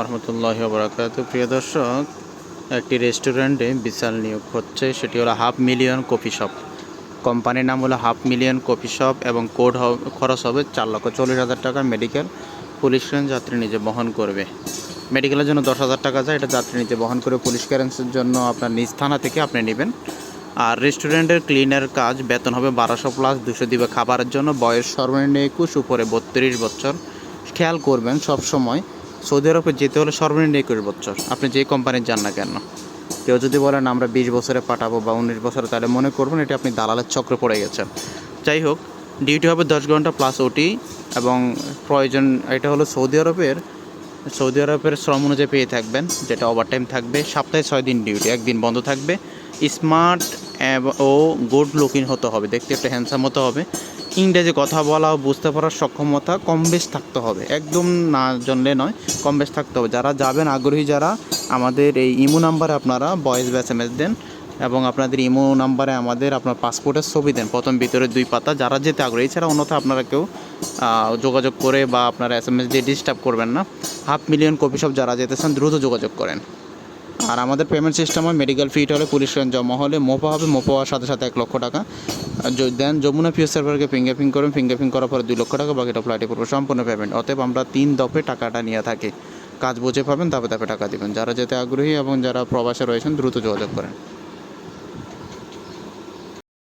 রহমতুল্লাহ বরাকাত। প্রিয় দর্শক, একটি রেস্টুরেন্টে বিশাল নিয়োগ হচ্ছে, সেটি হলো হাফ মিলিয়ন কফি শপ। কোম্পানির নাম হলো হাফ মিলিয়ন কফি শপ এবং কোড খরচ হবে চার লক্ষ চল্লিশ হাজার টাকা। মেডিকেল পুলিশ ক্লিয়ারেন্স যাত্রী নিজে বহন করবে। মেডিকেলের জন্য দশ হাজার টাকা যায় এটা যাত্রী নিজে বহন করে পুলিশ ক্লিয়ারেন্সের জন্য আপনার নিজ থানা থেকে আপনি নেবেন। আর রেস্টুরেন্টের ক্লিনার কাজ, বেতন হবে বারোশো প্লাস দুশো দিবে খাবারের জন্য। বয়স সর্বনিম্ন একুশ, উপরে বত্রিশ বছর। খেয়াল করবেন, সব সময় সৌদি আরবে যেতে হলে সর্বনিম্ন একুশ বছর। আপনি যে কোম্পানির যান না কেন? কেউ যদি বলেন আমরা বিশ বছরে পাঠাবো বা উনিশ বছরে, তাহলে মনে করবেন এটি আপনি দালালের চক্রে পড়ে গেছেন। যাই হোক ডিউটি হবে দশ ঘণ্টা প্লাস ওটি এবং প্রয়োজন, এটা হলো সৌদি আরবের সৌদি আরবের শ্রম অনুযায়ী পেয়ে থাকবেন, যেটা ওভারটাইম থাকবে। সপ্তাহে ছয় দিন ডিউটি একদিন বন্ধ থাকবে। স্মার্ট ও গুড লুকিং হতে হবে, দেখতে একটা হ্যান্ডসাম হতে হবে। ইংরেজি কথা বলা ও বুঝতে পারার সক্ষমতা কম বেশ থাকতে হবে। একদম না জানলে নয়, কম বেশ থাকতে হবে। যারা যাবেন, আগ্রহী যারা, আমাদের এই ইমো নাম্বারে আপনারা ভয়েস বা এস এম এস দেন এবং আপনাদের ইমো নাম্বারে আমাদের আপনার পাসপোর্টের ছবি দেন। প্রথম ভিতরে দুই পাতা। যারা যেতে আগ্রহী, এছাড়া অন্যথা আপনারা কেউ যোগাযোগ করে বা আপনারা এস এম এস দিয়ে ডিস্টার্ব করবেন না। হাফ মিলিয়ন কপি সব যারা যেতে চান, দ্রুত যোগাযোগ করেন। আর আমাদের পেমেন্ট সিস্টেম হয় মেডিকেল ফিট হলে পুলিশ জমা হলে মোপা হবে, মোপা হওয়ার সাথে সাথে এক লক্ষ টাকা। দেন যমুনা পিএস সার্ভারকে ফিঙ্গারপ্রিং ফিঙ্গার ফিঙ্গারপ্রিং করার পরে দুই লক্ষ টাকা, বাকিটা ফ্লাইটে পড়বে, সম্পূর্ণ পেমেন্ট অতএব আমরা তিন দফে টাকাটা নিয়ে থাকি। কাজ বুঝে পাবেন তারপরে তারপরে টাকা দেবেন। যারা যেতে আগ্রহী এবং যারা প্রবাসে রয়েছেন, দ্রুত যোগাযোগ করেন।